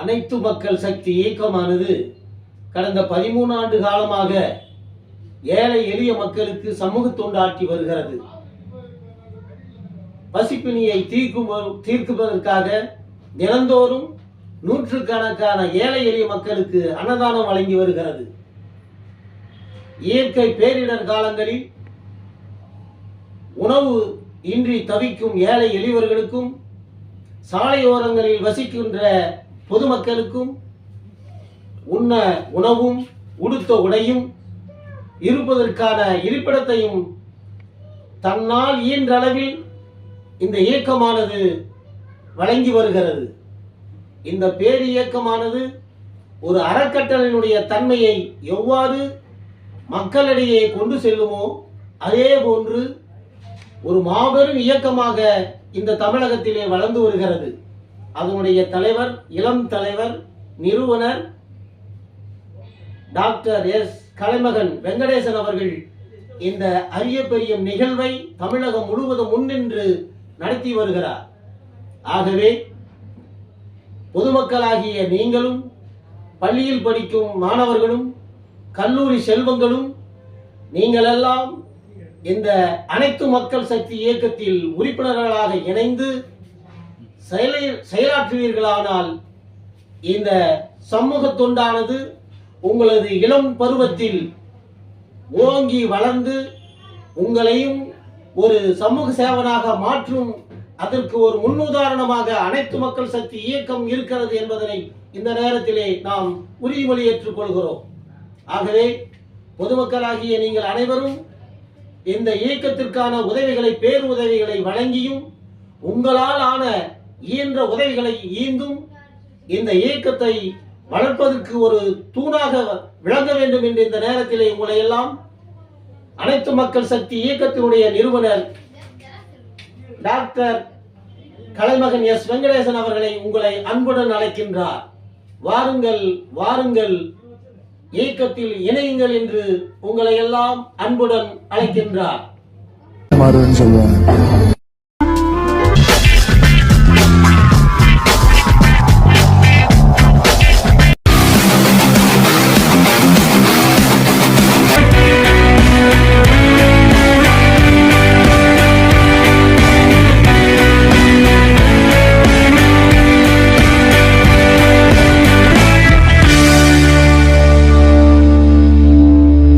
அனைத்து மக்கள் சக்தி இயக்கமானது கடந்த பதிமூணு ஆண்டு காலமாக ஏழை எளிய மக்களுக்கு சமூக தொண்டாற்றி வருகிறது. பசிப்பினியை தீர்க்கும் தீர்க்குவதற்காக தினந்தோறும் நூற்றுக்கணக்கான ஏழை எளிய மக்களுக்கு அன்னதானம் வழங்கி வருகிறது. இயற்கை பேரிடர் காலங்களில் உணவு இன்றி தவிக்கும் ஏழை எளியவர்களுக்கும் சாலையோரங்களில் வசிக்கின்ற பொதுமக்களுக்கும் உண்ண உணவும் உடுத்த உடையும் இருப்பதற்கான இருப்பிடத்தையும் தன்னால் இயன்றளவில் இந்த இயக்கமானது வழங்கி வருகிறது. இந்த பேர் இயக்கமானது ஒரு அறக்கட்டளையினுடைய தன்மையை எவ்வாறு மக்களிடையே கொண்டு செல்லுமோ அதே போன்று ஒரு மாபெரும் இயக்கமாக இந்த தமிழகத்திலே வளர்ந்து வருகிறது. அதனுடைய தலைவர் இளம் தலைவர் நிறுவனர் டாக்டர் எஸ். கலைமகன் வெங்கடேசன் அவர்கள் இந்த அரிய பெரிய நிகழ்வை தமிழகம் முழுவதும் முன்னின்று நடத்தி வருகிறார். ஆகவே பொதுமக்களாகிய நீங்களும் பள்ளியில் படிக்கும் மாணவர்களும் கல்லூரி செல்வங்களும் நீங்களெல்லாம் இந்த அனைத்து மக்கள் சக்தி இயக்கத்தில் உறுப்பினர்களாக இணைந்து செயலை செயலாற்றுவீர்களானால் இந்த சமூக தொண்டானது உங்களது இளம் பருவத்தில் ஓங்கி வளர்ந்து உங்களையும் ஒரு சமூக சேவனாக மாற்றும் அதற்கு ஒரு முன்னுதாரணமாக அனைத்து மக்கள் சக்தி இயக்கம் இருக்கிறது என்பதனை இந்த நேரத்திலே நாம் உறுதிமொழி ஏற்றுக்கொள்கிறோம். ஆகவே பொதுமக்களாகிய நீங்கள் அனைவரும் இந்த இயக்கத்திற்கான உதவிகளை பேருதவிகளை வழங்கியும் உங்களால் ஆன இயன்ற உதவிகளை ஈந்தும் இந்த இயக்கத்தை வளர்ப்பதற்கு ஒரு தூணாக விளங்க வேண்டும் என்று இந்த நேரத்திலே உங்களை எல்லாம் அனைத்து மக்கள் சக்தி இயக்கத்தினுடைய நிறுவனர் டாக்டர் கலைமகன் எஸ் வெங்கடேசன் அவர்களை உங்களை அன்புடன் அழைக்கின்றார். வாருங்கள் வாருங்கள். இயக்கத்தில் இணையுங்கள் என்று உங்களை எல்லாம் அன்புடன் அழைக்கின்றார். சொல்லுவாங்க.